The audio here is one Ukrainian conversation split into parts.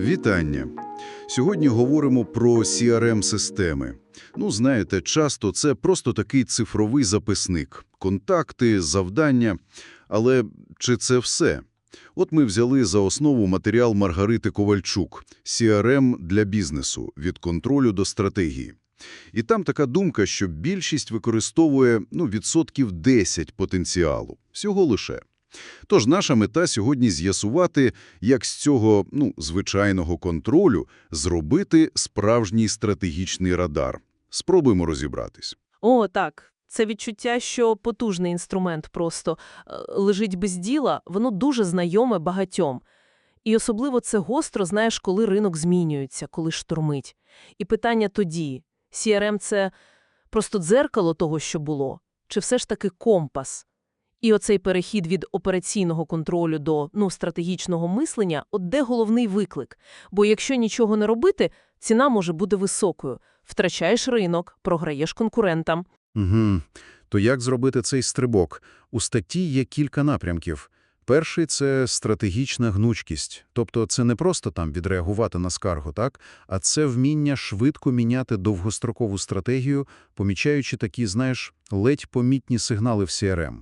Вітання! Сьогодні говоримо про CRM-системи. Ну, знаєте, часто це просто такий цифровий записник. Контакти, завдання. Але чи це все? От ми взяли за основу матеріал Маргарити Ковальчук «CRM для бізнесу. Від контролю до стратегії». І там така думка, що більшість використовує ну, відсотків 10 потенціалу. Всього лише. Тож наша мета сьогодні з'ясувати, як з цього ну, звичайного контролю зробити справжній стратегічний радар. Спробуємо розібратись. О, так. Це відчуття, що потужний інструмент просто е, лежить без діла, воно дуже знайоме багатьом. І особливо це гостро, знаєш, коли ринок змінюється, коли штурмить. І питання тоді, CRM – це просто дзеркало того, що було? Чи все ж таки компас? І оцей перехід від операційного контролю до ну, стратегічного мислення – от де головний виклик. Бо якщо нічого не робити, ціна може бути високою. Втрачаєш ринок, програєш конкурентам. Угу. То як зробити цей стрибок? У статті є кілька напрямків. Перший – це стратегічна гнучкість. Тобто це не просто там відреагувати на скаргу, так? а це вміння швидко міняти довгострокову стратегію, помічаючи такі, знаєш, ледь помітні сигнали в CRM.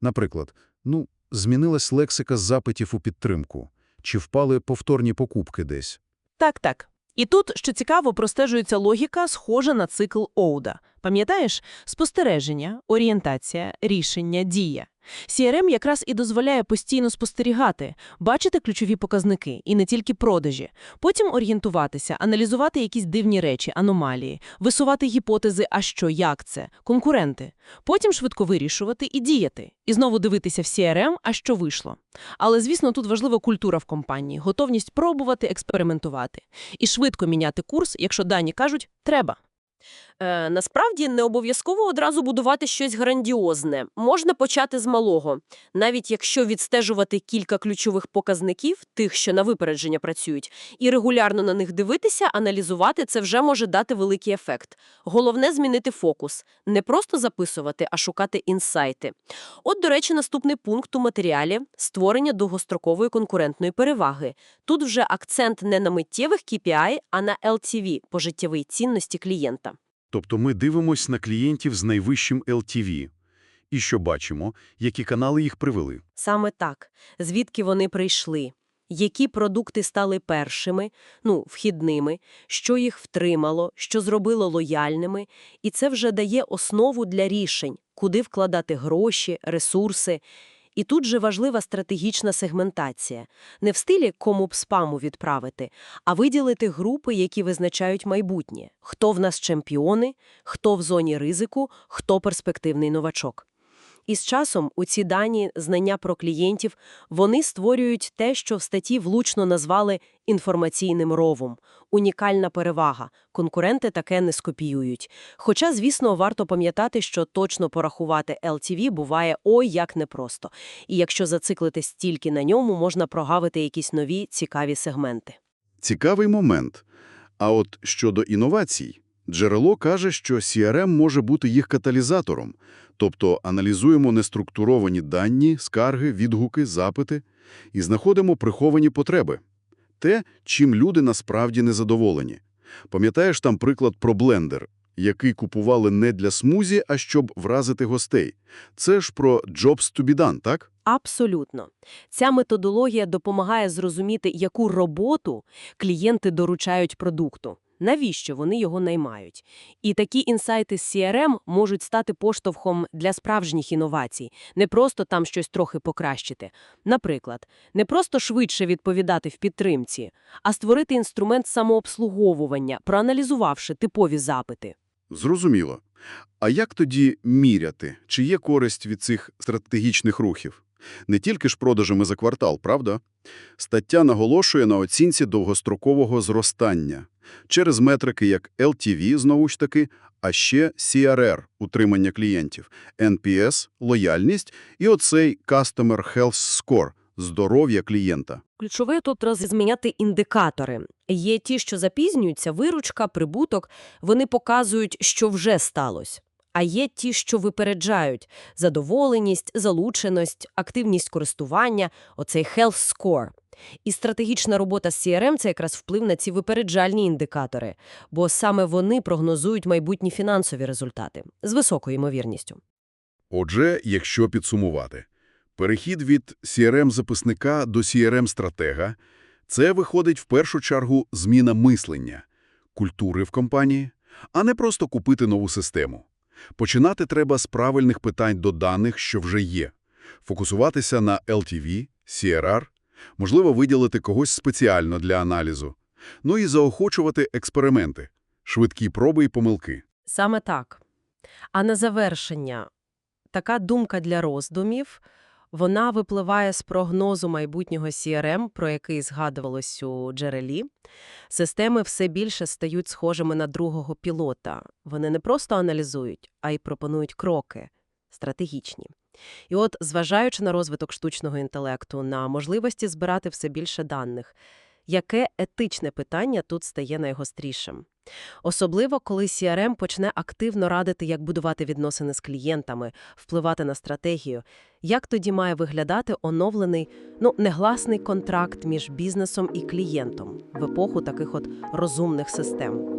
Наприклад, ну, змінилась лексика запитів у підтримку, чи впали повторні покупки десь. Так-так. І тут, що цікаво, простежується логіка, схожа на цикл Оуда. Пам'ятаєш? Спостереження, орієнтація, рішення, дія. CRM якраз і дозволяє постійно спостерігати, бачити ключові показники, і не тільки продажі. Потім орієнтуватися, аналізувати якісь дивні речі, аномалії, висувати гіпотези, а що, як це, конкуренти. Потім швидко вирішувати і діяти. І знову дивитися в CRM, а що вийшло. Але, звісно, тут важлива культура в компанії, готовність пробувати, експериментувати. І швидко міняти курс, якщо дані кажуть «треба». Е, насправді не обов'язково одразу будувати щось грандіозне. Можна почати з малого. Навіть якщо відстежувати кілька ключових показників, тих, що на випередження працюють, і регулярно на них дивитися, аналізувати, це вже може дати великий ефект. Головне – змінити фокус. Не просто записувати, а шукати інсайти. От, до речі, наступний пункт у матеріалі – створення довгострокової конкурентної переваги. Тут вже акцент не на миттєвих KPI, а на LTV – пожиттєвій цінності клієнта. Тобто ми дивимось на клієнтів з найвищим LTV. І що бачимо, які канали їх привели. Саме так. Звідки вони прийшли? Які продукти стали першими, ну, вхідними, що їх втримало, що зробило лояльними, і це вже дає основу для рішень, куди вкладати гроші, ресурси. І тут же важлива стратегічна сегментація. Не в стилі кому б спаму відправити, а виділити групи, які визначають майбутнє. Хто в нас чемпіони, хто в зоні ризику, хто перспективний новачок. І з часом у ці дані знання про клієнтів вони створюють те, що в статті влучно назвали інформаційним ровом. Унікальна перевага. Конкуренти таке не скопіюють. Хоча, звісно, варто пам'ятати, що точно порахувати LTV буває ой як непросто. І якщо зациклитись тільки на ньому, можна прогавити якісь нові цікаві сегменти. Цікавий момент. А от щодо інновацій, джерело каже, що CRM може бути їх каталізатором. Тобто аналізуємо неструктуровані дані, скарги, відгуки, запити і знаходимо приховані потреби. Те, чим люди насправді незадоволені. Пам'ятаєш там приклад про блендер, який купували не для смузі, а щоб вразити гостей. Це ж про jobs to be done, так? Абсолютно. Ця методологія допомагає зрозуміти, яку роботу клієнти доручають продукту. Навіщо вони його наймають? І такі інсайти з CRM можуть стати поштовхом для справжніх інновацій, не просто там щось трохи покращити. Наприклад, не просто швидше відповідати в підтримці, а створити інструмент самообслуговування, проаналізувавши типові запити. Зрозуміло. А як тоді міряти, чи є користь від цих стратегічних рухів? Не тільки ж продажами за квартал, правда? Стаття наголошує на оцінці довгострокового зростання через метрики як LTV, знову ж таки, а ще CRR – утримання клієнтів, NPS – лояльність і оцей Customer Health Score – здоров'я клієнта. Ключове тут розміняти індикатори. Є ті, що запізнюються, виручка, прибуток, вони показують, що вже сталося. А є ті, що випереджають – задоволеність, залученість, активність користування, оцей health score. І стратегічна робота з CRM – це якраз вплив на ці випереджальні індикатори, бо саме вони прогнозують майбутні фінансові результати з високою ймовірністю. Отже, якщо підсумувати, перехід від CRM-записника до CRM-стратега – це виходить в першу чергу зміна мислення, культури в компанії, а не просто купити нову систему. Починати треба з правильних питань до даних, що вже є. Фокусуватися на LTV, CRR, можливо, виділити когось спеціально для аналізу. Ну і заохочувати експерименти, швидкі проби і помилки. Саме так. А на завершення, така думка для роздумів, вона випливає з прогнозу майбутнього CRM, про який згадувалось у джерелі. Системи все більше стають схожими на другого пілота. Вони не просто аналізують, а й пропонують кроки стратегічні. І от, зважаючи на розвиток штучного інтелекту, на можливості збирати все більше даних, яке етичне питання тут стає найгострішим? Особливо, коли CRM почне активно радити, як будувати відносини з клієнтами, впливати на стратегію. Як тоді має виглядати оновлений, ну, негласний контракт між бізнесом і клієнтом в епоху таких от розумних систем?